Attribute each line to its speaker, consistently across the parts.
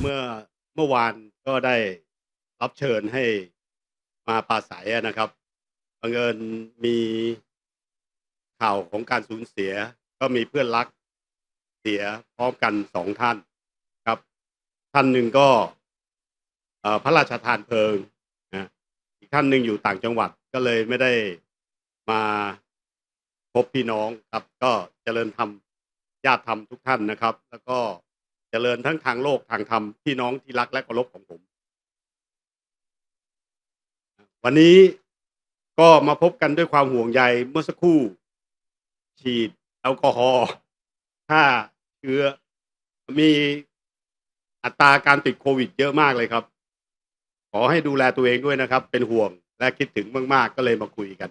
Speaker 1: เมื่อเมื่อวานก็ได้รับเชิญให้มาปราศัยนะครับบังเอิญมีข่าวของการสูญเสีย ก็มีเพื่อนรักเสียพร้อมกันสองท่านครับ ท่านหนึ่งก็พระราชทานเพลิงนะอีกท่านหนึ่งอยู่ต่างจังหวัดก็เลยไม่ได้มาพบพี่น้องครับ ก็เจริญธรรมญาติธรรมทุกท่านนะครับ แล้วก็ จริญทั้งทางโลกทางธรรมพี่น้องที่รักและเคารพของผม วันนี้ก็มาพบกันด้วยความห่วงใยเมื่อสักครู่ ฉีดแอลกอฮอล์ฆ่าเชื้อ มีอัตราการติดโควิดเยอะมากเลยครับ ขอให้ดูแลตัวเองด้วยนะครับ เป็นห่วงและคิดถึงมากๆก็เลยมาคุยกัน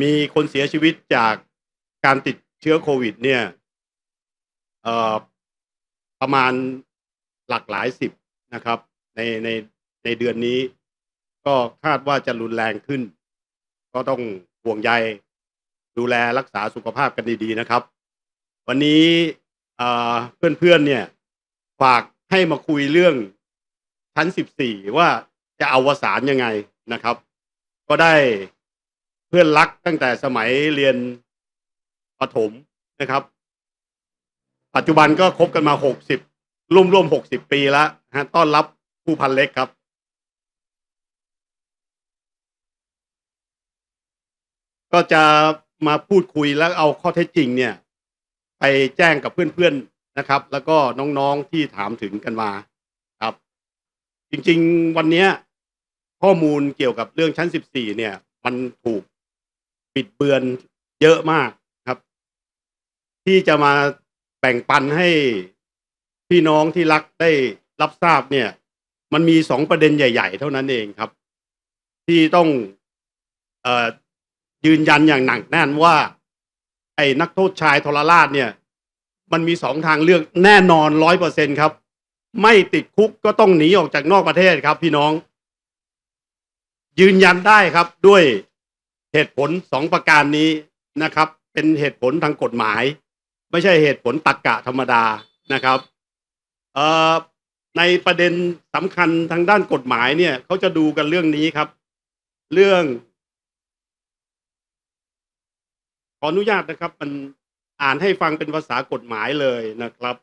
Speaker 1: มีคนเสียชีวิตจากการติดเชื้อโควิด เนี่ยเอ่อ ประมาณหลักหลายสิบนะครับ ในในในเดือนนี้ ก็คาดว่าจะรุนแรงขึ้น ก็ต้องห่วงใยดูแลรักษาสุขภาพกันดีๆนะครับ วันนี้เพื่อนเพื่อนๆเนี่ยฝากให้มาคุยเรื่องชั้นสิบสี่ว่าจะเอาวสานยังไงนะครับ ก็ได้เพื่อนรักตั้งแต่สมัยเรียนประถมนะครับ ปัจจุบันก็คบกันมาหกสิบร่วมร่วมหกสิบปีแล้วฮะต้อนรับผู้พันเล็กครับ ก็จะมาพูดคุยแล้วเอาข้อเท็จจริงเนี่ย ไปแจ้งกับเพื่อนๆนะครับ แล้วก็น้องๆที่ถามถึงกันมาครับ จริงๆวันนี้ข้อมูลเกี่ยวกับเรื่องชั้น 14 เนี่ย มันถูกปิดเบือนเยอะมากครับ ที่จะมา แบ่งปันให้พี่น้องที่รักได้รับทราบเนี่ย มันมีสองประเด็นใหญ่ ๆ เท่านั้นเองครับ ที่ต้องออยืนยันอย่างหนักแน่นว่า ไอ้นักโทษชายทรราชเนี่ย มันมีสองทางเลือกแน่นอนร้อยเปอร์เซ็นครับ ไม่ติดคุกก็ต้องหนีออกจากนอกประเทศครับ พี่น้อง ยืนยันได้ครับด้วยเหตุผลสองประการนี้นะครับ เป็นเหตุผลทางกฎหมาย ไม่ใช่เหตุผลตรกกะธรรมดานะครับในประเด็นสำคัญทางด้านกฎหมายเนี่ยเขาจะดูกันเรื่องนี้ครับ เรื่อง ขออนุญาตนะครับ มันอ่านให้ฟังเป็นภาษากฎหมายเลยนะครับ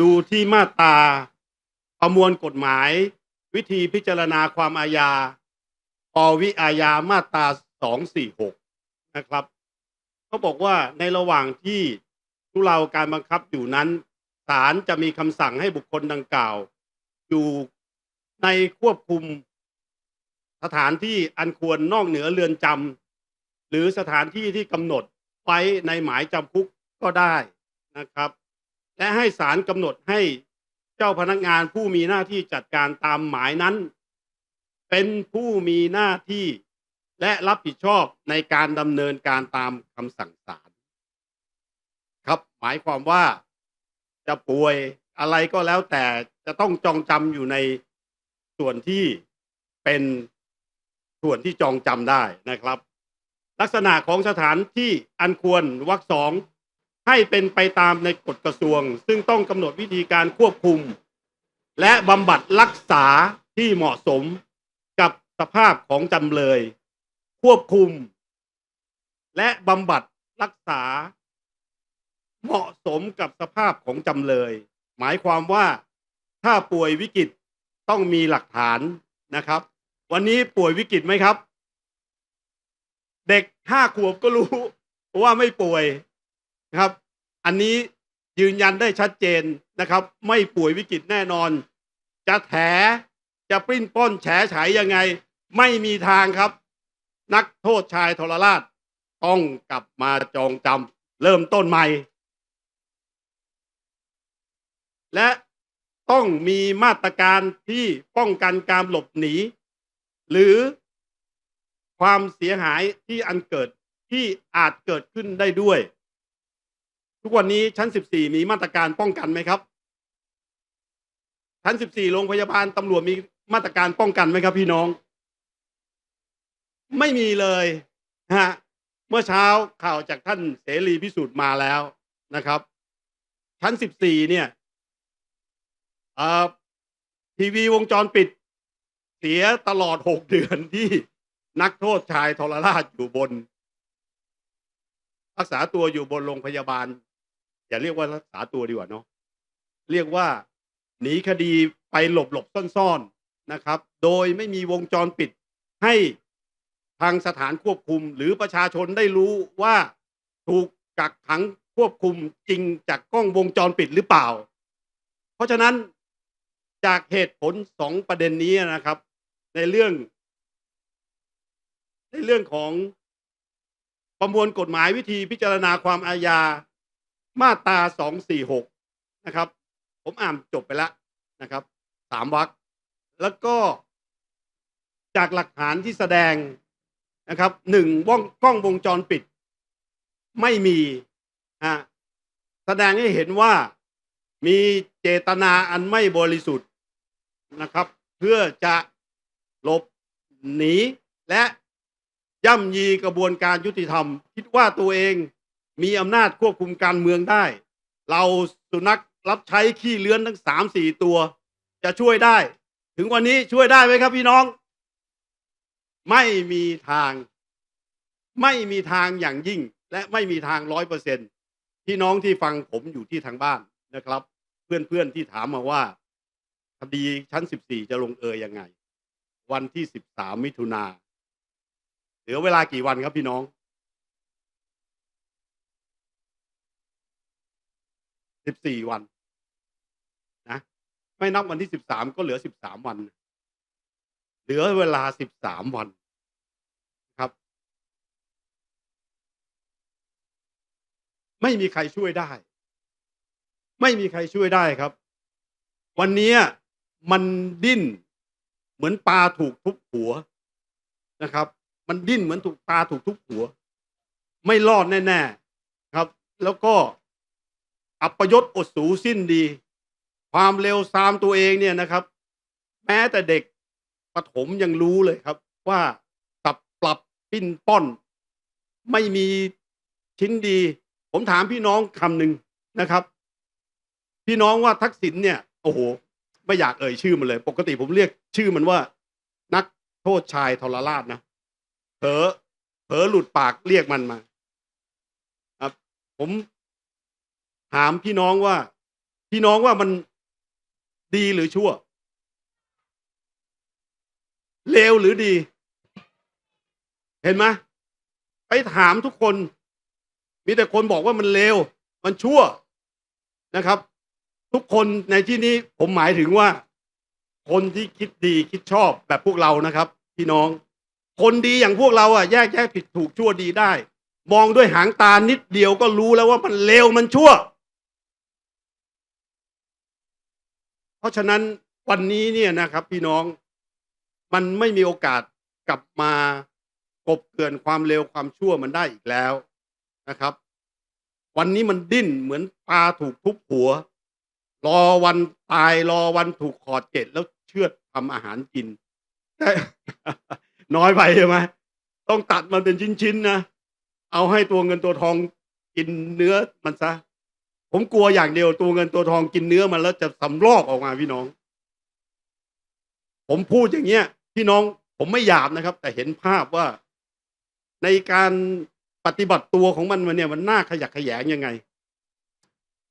Speaker 1: ดูที่มาตราประมวลกฎหมาย วิธีพิจารณาความอาญาปวิอาญามาตรา สองสี่หกนะครับเขาบอกว่าในระหว่างที่ทุเลาการบังคับอยู่นั้นศาลจะมีคำสั่งให้บุคคลดังกล่าว อยู่ในควบคุมสถานที่อันควรนอกเหนือเรือนจำหรือสถานที่ที่กำหนดไว้ในหมายจำคุกก็ได้นะครับ และให้ศาลกำหนดให้เจ้าพนักงานผู้มีหน้าที่จัดการตามหมายนั้น เป็นผู้มีหน้าที่ และรับผิดชอบในการดำเนินการตามคำสั่งศาลครับ หมายความว่าจะป่วยอะไรก็แล้วแต่จะต้องจองจำอยู่ในส่วนที่เป็นส่วนที่จองจำได้นะครับ ลักษณะของสถานที่อันควรวรรคสองให้เป็นไปตามในกฎกระทรวง ซึ่งต้องกำหนดวิธีการควบคุม และบำบัดรักษาที่เหมาะสมกับสภาพของจำเลย ควบคุม และบำบัดรักษา เหมาะสมกับสภาพของจำเลย หมายความว่าถ้าป่วยวิกฤตต้องมีหลักฐานนะครับ วันนี้ป่วยวิกฤตไหมครับ เด็กห้าขวบก็รู้ว่าไม่ป่วยนะครับ อันนี้ยืนยันได้ชัดเจนนะครับ ไม่ป่วยวิกฤตแน่นอน จะแถจะปริ้นปล้นแฉฉายยังไง ไม่มีทางครับ นักโทษชายทรราชต้องกลับมาจองจำเริ่มต้นใหม่ และต้องมีมาตรการที่ป้องกันการหลบหนี หรือความเสียหายที่อันเกิดที่อาจเกิดขึ้นได้ด้วย ทุกวันนี้ชั้น 14 มีมาตรการป้องกันไหมครับ ชั้น 14 โรงพยาบาลตำรวจมีมาตรการป้องกันไหมครับพี่น้อง ไม่มีเลยฮะเมื่อเช้าข่าวจากท่านเสรีพิสุทธิ์มาแล้วนะครับ ชั้นสิบสี่เนี่ยอ่าทีวีวงจรปิด เสียตลอดหกเดือนที่นักโทษชายทรราชอยู่บน รักษาตัวอยู่บนโรงพยาบาล อย่าเรียกว่ารักษาตัวดีกว่าเนาะเรียกว่าหนีคดีไปหลบหลบซ่อนๆนะครับ โดยไม่มีวงจรปิดให้ ทางสถานควบคุม หรือประชาชนได้รู้ว่าถูกกักขังควบคุมจริงจากกล้องวงจรปิดหรือเปล่า เพราะฉะนั้นจากเหตุผลสองประเด็นนี้นะครับ ในเรื่อง ในเรื่องของประมวลกฎหมายวิธีพิจารณาความอาญามาตราสองสี่หกนะครับ ผมอ่านจบไปแล้วนะครับสามวรรคแล้วก็จากหลักฐานที่แสดง นะครับหนึ่งว่องกล้องวงจรปิด ไม่มีฮะแสดงให้เห็นว่ามีเจตนาอันไม่บริสุทธิ์นะครับ เพื่อจะหลบหนีและย่ำยีกระบวนการยุติธรรม คิดว่าตัวเองมีอำนาจควบคุมการเมืองได้ เราสุนัขรับใช้ขี้เลื้อนทั้งสามสี่ตัว จะช่วยได้ ถึงวันนี้ช่วยได้ไหมครับพี่น้อง ไม่มีทาง ไม่มีทางอย่างยิ่ง และไม่มีทางร้อยเปอร์เซ็นพี่น้องที่ฟังผมอยู่ที่ทางบ้านนะครับ เพื่อนๆที่ถามมาว่าคดีชั้นสิบสี่จะลงเอยยังไง วันที่สิบสามมิถุนาเหลือเวลากี่วันครับพี่น้องสิบสี่วันนะไม่นับวันที่สิบสามก็เหลือสิบสามวัน เหลือเวลาสิบสามวันครับ ไม่มีใครช่วยได้ ไม่มีใครช่วยได้ครับ วันนี้มันดิ้น เหมือนปลาถูกทุบหัวนะครับ มันดิ้นเหมือนถูกปลาถูกทุบหัว ไม่รอดแน่ๆครับ แล้วก็อัปยศอดสูสิ้นดี ความเร็วซามตัวเองเนี่ยนะครับ แม้แต่เด็ก ประถมยังรู้เลยครับ ว่าตับปรับปิ้นป้อน ไม่มีชิ้นดี ผมถามพี่น้องคำหนึ่งนะครับ พี่น้องว่าทักษิณเนี่ย โอ้โห ไม่อยากเอ่ยชื่อมันเลย ปกติผมเรียกชื่อมันว่า นักโทษชายทรราชนะเผลอเผลอหลุดปากเรียกมันมาครับ ผมถามพี่น้องว่า พี่น้องว่ามันดีหรือชั่ว เลวหรือดี เห็นไหมไปถามทุกคน มีแต่คนบอกว่ามันเลว มันชั่วนะครับ ทุกคนในที่นี้ผมหมายถึงว่า คนที่คิดดีคิดชอบแบบพวกเรานะครับ พี่น้อง คนดีอย่างพวกเราอะแยกแยะผิดถูกชั่วดีได้ มองด้วยหางตานิดเดียวก็รู้แล้วว่ามันเลวมันชั่ว เพราะฉะนั้นวันนี้เนี่ยนะครับ พี่น้อง มันไม่มีโอกาสกลับมากบเกลื่อนความเลวความชั่วมันได้อีกแล้วนะครับ วันนี้มันดิ้นเหมือนปลาถูกทุบหัว รอวันตายรอวันถูกขอดเกล็ดแล้วเชือดทำอาหารกินแต่น้อยไปใช่ไหมต้องตัดมันเป็นชิ้นๆนะเอาให้ตัวเงินตัวทองกินเนื้อมันซะผมกลัวอย่างเดียวตัวเงินตัวทองกินเนื้อมันแล้วจะสำลอกออกมาพี่น้อง ผมพูดอย่างเงี้ย พี่น้องผมไม่หยาบนะครับ แต่เห็นภาพว่าในการปฏิบัติตัวของมันมันเนี่ยมันน่าขยักขยงยังไง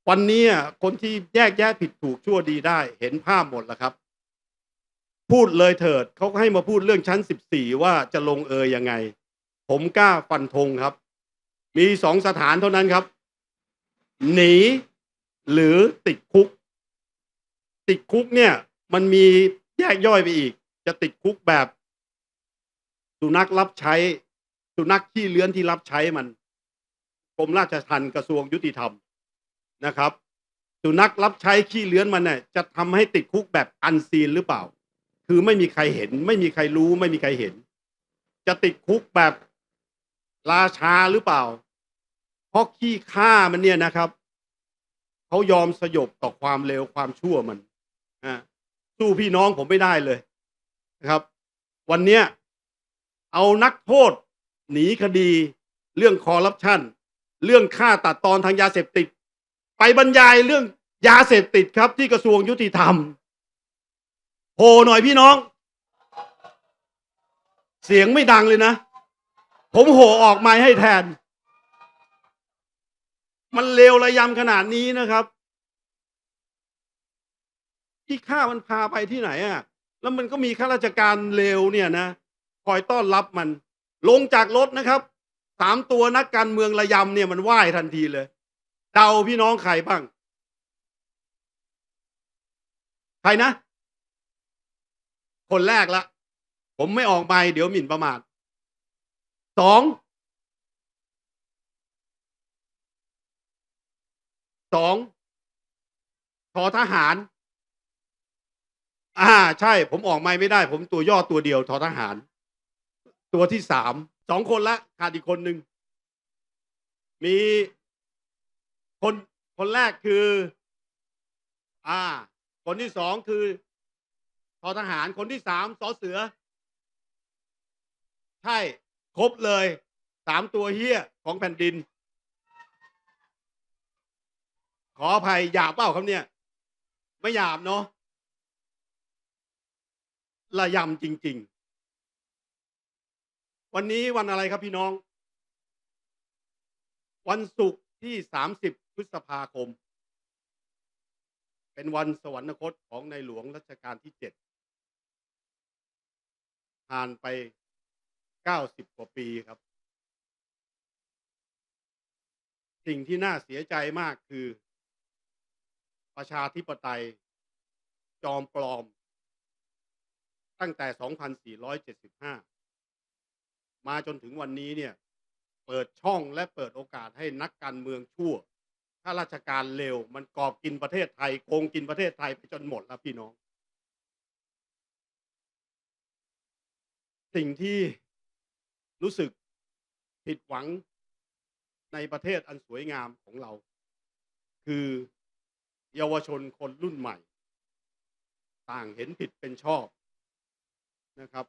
Speaker 1: วันนี้คนที่แยกแยะผิดถูกชั่วดีได้ เห็นภาพหมดแล้วครับ พูดเลยเถิดเขาก็ให้มาพูดเรื่องชั้นสิบสี่ว่าจะลงเอยยังไง ผมกล้าฟันธงครับ มีสองสถานเท่านั้นครับ หนีหรือติดคุก ติดคุกเนี่ย มันมีแยกย่อยไปอีก จะติดคุกแบบ สุนัขรับใช้ สุนัขขี้เลื้อนที่รับใช้มันกรมราชทัณฑ์กระทรวงยุติธรรมนะครับ สุนัขรับใช้ขี้เลื้อนมันเนี่ยจะทำให้ติดคุกแบบอันซีนหรือเปล่า คือไม่มีใครเห็น ไม่มีใครรู้ ไม่มีใครเห็น จะติดคุกแบบราชาหรือเปล่า เพราะขี้ข้ามันเนี่ยนะครับเขายอมสยบต่อความเลวความชั่วมันสู้พี่น้องผมไม่ได้เลย นะครับ วันเนี้ยเอานักโทษ หนีคดี เรื่องคอร์รัปชันเรื่องฆ่าตัดตอนทางยาเสพติด ไปบรรยายเรื่องยาเสพติดครับ ที่กระทรวงยุติธรรมโหหน่อยพี่น้อง เสียงไม่ดังเลยนะ ผมโหออกไม้ให้แทน มันเลวระยำขนาดนี้นะครับ ที่ข้ามันพาไปที่ไหนอะ แล้วมันก็มีข้าราชการเลวเนี่ยนะคอยต้อนรับมัน ลงจากรถนะครับสามตัวนักการเมืองระยำเนี่ยมันไหว้ทันทีเลย เดาพี่น้องใครบ้าง ใครนะ คนแรกละ ผมไม่ออกไปเดี๋ยวหมิ่นประมาทสองสองทอทหาร อ่าใช่ ผมออกไม่ไม่ได้ ผมตัวย่อตัวเดียวทอทหาร ตัวที่สามสองคนละขาดอีกคนหนึ่งมีคนคนแรกคือ อ่า คนที่สองคือทอทหารคนที่สามสอเสือ ใช่ ครบเลยสามตัวเฮี้ยของแผ่นดิน ขออภัยหยาบเปล่าครับเนี่ย ไม่หยาบเนาะ ระยำจริง ๆ วันนี้วันอะไรครับพี่น้อง วันศุกร์ที่สามสิบพฤษภาคม เป็นวันสวรรคตของในหลวงรัชกาลที่เจ็ดผ่านไปเก้าสิบกว่าปีครับ สิ่งที่น่าเสียใจมากคือ ประชาธิปไตย จอมปลอม ตั้งแต่ 2475 มาจนถึงวันนี้เนี่ย เปิดช่องและเปิดโอกาสให้นักการเมืองชั่วข้าราชการเลวมันกอบกินประเทศไทยโกงกินประเทศไทยไปจนหมดแล้วพี่น้อง สิ่งที่รู้สึกผิดหวังในประเทศอันสวยงามของเรา คือเยาวชนคนรุ่นใหม่ ต่างเห็นผิดเป็นชอบ นะครับ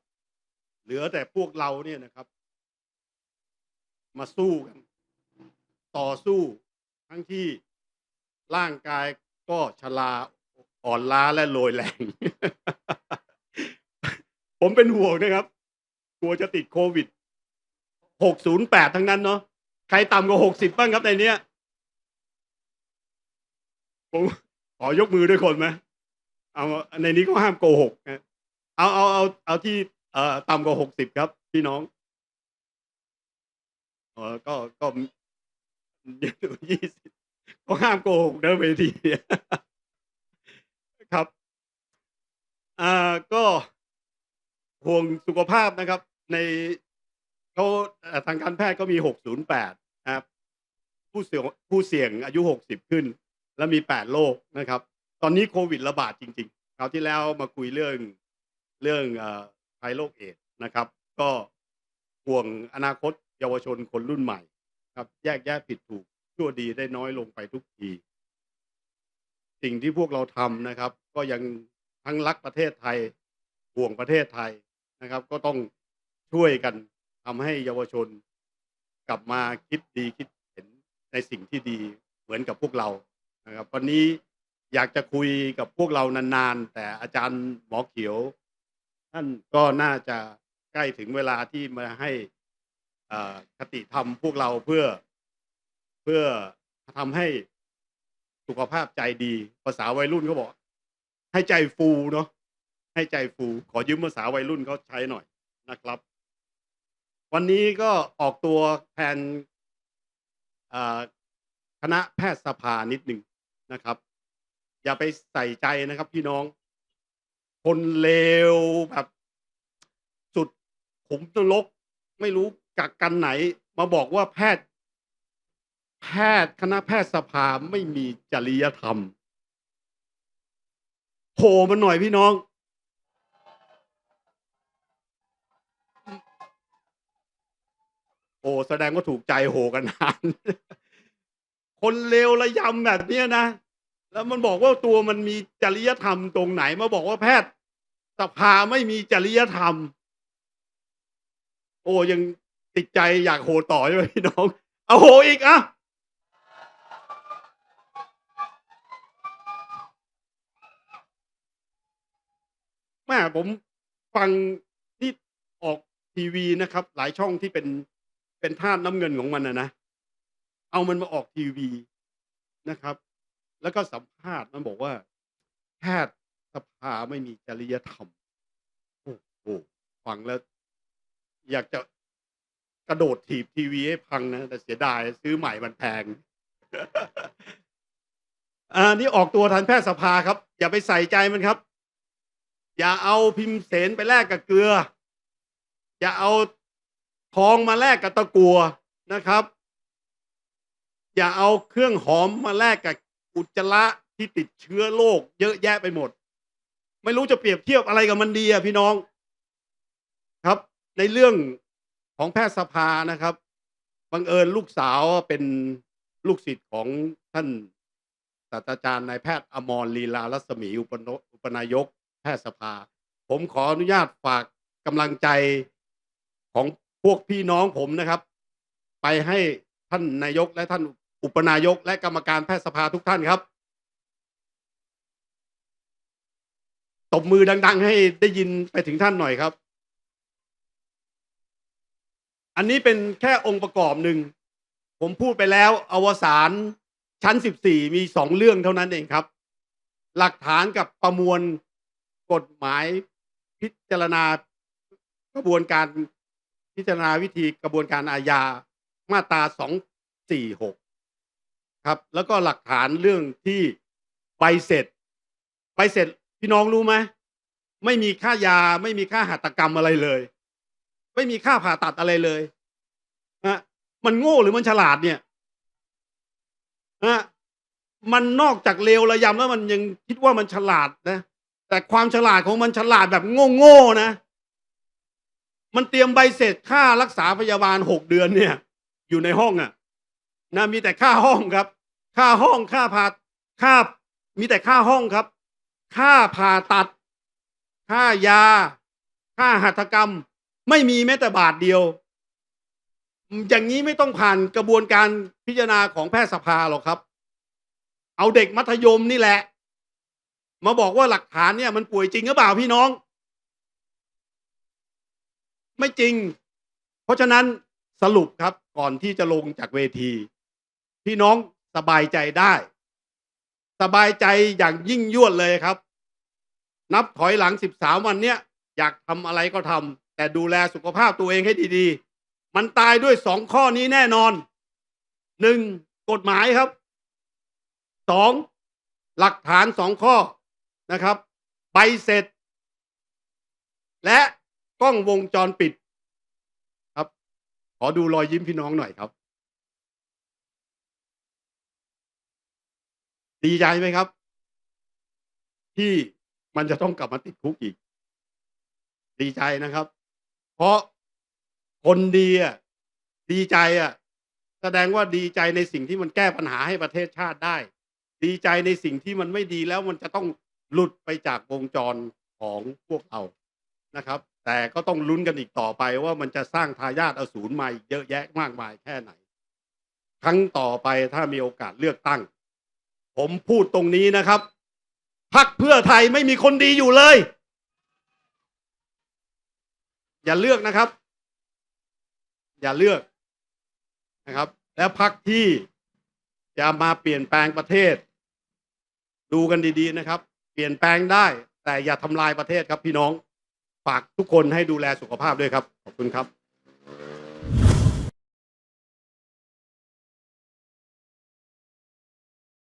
Speaker 1: เหลือแต่พวกเราเนี่ยนะครับ มาสู้กัน ต่อสู้ทั้งที่ร่างกายก็ชราอ่อนล้าและโรยแรง ผมเป็นห่วงนะครับ กลัวจะติดโควิด 608 ทั้งนั้นเนาะ ใครต่ำกว่า 60 บ้างครับในเนี้ย ผมขอยกมือด้วยคนไหม เอาในนี้ก็ห้ามโกหกนะ เอาเอาเอาเอาที่เอ่อต่ำกว่า60ครับ พี่น้องเออก็ก็ยี่สิบก็ห้ามโกหกนะเวทีครับอ่าก็ห่วงสุขภาพนะครับ ในเขาทางการแพทย์ก็มี 608นะครับผู้เสี่ยงผู้เสี่ยงอายุ 60 ขึ้น แล้วมี 8 โรคนะครับ ตอนนี้โควิดระบาดจริงๆคราวที่แล้วมาคุยเรื่อง เรื่องภัยโรคเอดส์นะครับ ก็ห่วงอนาคตเยาวชนคนรุ่นใหม่ ครับ แยกแยะผิดถูกชั่วดีได้น้อยลงไปทุกที สิ่งที่พวกเราทำนะครับ ก็ยังทั้งรักประเทศไทยห่วงประเทศไทยนะครับ ก็ต้องช่วยกันทำให้เยาวชนกลับมาคิดดีคิดเห็นในสิ่งที่ดีเหมือนกับพวกเรานะครับ วันนี้อยากจะคุยกับพวกเรานานๆ แต่อาจารย์หมอเขียว ท่านก็น่าจะใกล้ถึงเวลาที่มาให้คติธรรมพวกเราเพื่อเพื่อทำให้สุขภาพใจดี ภาษาวัยรุ่นเขาบอก ให้ใจฟูเนาะให้ใจฟู ขอยืมภาษาวัยรุ่นเขาใช้หน่อยนะครับ วันนี้ก็ออกตัวแทนคณะแพทยสภานิดหนึ่งนะครับ อย่าไปใส่ใจนะครับพี่น้อง คนเลวแบบสุดขุมนรกไม่รู้กักกันไหน มาบอกว่าแพทย์ แพทย์คณะแพทยสภาไม่มีจริยธรรมโผล่มันหน่อยพี่น้อง โอ้แสดงว่าถูกใจโหกันนาน คนเลวระยำแบบนี้นะ แล้วมันบอกว่าตัวมันมีจริยธรรมตรงไหน มาบอกว่าแพทย์สภาไม่มีจริยธรรม โอ้ยังติดใจอยากโหต่อใช่ไหมน้องเอาโหอีกอะแม่ผมฟังที่ออกทีวีนะครับ หลายช่องที่เป็นเป็นท่าน้ำเงินของมันนะนะเอามันมาออกทีวีนะครับ แล้วก็สัมภาษณ์มันบอกว่าแพทย์สภาไม่มีจริยธรรมโอ้โหฟังแล้ว อยากจะกระโดดถีบทีวีให้พังนะ แต่เสียดายซื้อใหม่มันแพงอ่านี่ออกตัวทันแพทยสภาครับ อย่าไปใส่ใจมันครับ อย่าเอาพิมพ์เสนไปแลกกับเกลือ อย่าเอาทองมาแลกกับตะกัวนะครับ อย่าเอาเครื่องหอมมาแลกกับ อุจจาระที่ติดเชื้อโรคเยอะแยะไปหมด ไม่รู้จะเปรียบเทียบอะไรกับมันดีอะพี่น้องครับ ในเรื่องของแพทยสภานะครับบังเอิญลูกสาวเป็นลูกศิษย์ของท่านศาสตราจารย์นายแพทย์อมรลีลารัศมีอุปนอุปนายกแพทยสภา ผมขออนุญาตฝากกำลังใจของพวกพี่น้องผมนะครับ ไปให้ท่านนายกและท่าน อุปนายกและกรรมการแพทยสภาทุกท่านครับ ตบมือดัง ๆ ให้ได้ยินไปถึงท่านหน่อยครับ อันนี้เป็นแค่องค์ประกอบหนึ่ง ผมพูดไปแล้วอวสานชั้น 14 มีสองเรื่องเท่านั้นเองครับ หลักฐานกับประมวลกฎหมายพิจารณากระบวนการพิจารณาวิธีกระบวนการอาญามาตรา 246 ครับ แล้วก็หลักฐานเรื่องที่ใบเสร็จใบเสร็จพี่น้องรู้ไหมไม่มีค่ายาไม่มีค่าหัตถกรรมอะไรเลย ไม่มีค่าผ่าตัดอะไรเลยฮะมันโง่หรือมันฉลาดเนี่ยฮะมันนอกจากเลวระยำแล้วมันยังคิดว่ามันฉลาดนะ แต่ความฉลาดของมันฉลาดแบบโง่ๆนะ มันเตรียมใบเสร็จค่ารักษาพยาบาลหกเดือนเนี่ย อยู่ในห้องอะ่ะ นะมีแต่ค่าห้องครับ ค่าห้องค่าผ่าค่ามีแต่ค่าห้องครับ ค่าผ่าตัด ค่ายา ค่าหัตถกรรม ไม่มีแม้แต่บาทเดียว อย่างนี้ไม่ต้องผ่านกระบวนการพิจารณาของแพทยสภาหรอกครับ เอาเด็กมัธยมนี่แหละ มาบอกว่าหลักฐานเนี่ย มันป่วยจริงหรือเปล่าพี่น้อง ไม่จริง เพราะฉะนั้นสรุปครับก่อนที่จะลงจากเวที พี่น้องสบายใจได้ สบายใจอย่างยิ่งยวดเลยครับ นับถอยหลังสิบสามวันเนี้ยอยากทำอะไรก็ทำแต่ดูแลสุขภาพตัวเองให้ดีๆ มันตายด้วยสองข้อนี้แน่นอนหนึ่งกฎหมายครับสองหลักฐานสองข้อนะครับ ใบเสร็จ และกล้องวงจรปิด ครับ ขอดูรอยยิ้มพี่น้องหน่อยครับ ดีใจไหมครับ ที่มันจะต้องกลับมาติดคุกอีก ดีใจนะครับ เพราะคนดีอะดีใจอะ แสดงว่าดีใจในสิ่งที่มันแก้ปัญหาให้ประเทศชาติได้ ดีใจในสิ่งที่มันไม่ดีแล้วมันจะต้องหลุดไปจากวงจรของพวกเรานะครับ แต่ก็ต้องลุ้นกันอีกต่อไปว่ามันจะสร้างทายาทอสูรมาอีกเยอะแยะมากมายแค่ไหน ครั้งต่อไปถ้ามีโอกาสเลือกตั้ง ผมพูดตรงนี้นะครับ พักเพื่อไทยไม่มีคนดีอยู่เลย อย่าเลือกนะครับ อย่าเลือกนะครับ แล้วพักที่จะมาเปลี่ยนแปลงประเทศ ดูกันดีๆนะครับ เปลี่ยนแปลงได้ แต่อย่าทำลายประเทศครับพี่น้อง ฝากทุกคนให้ดูแลสุขภาพด้วยครับ ขอบคุณครับ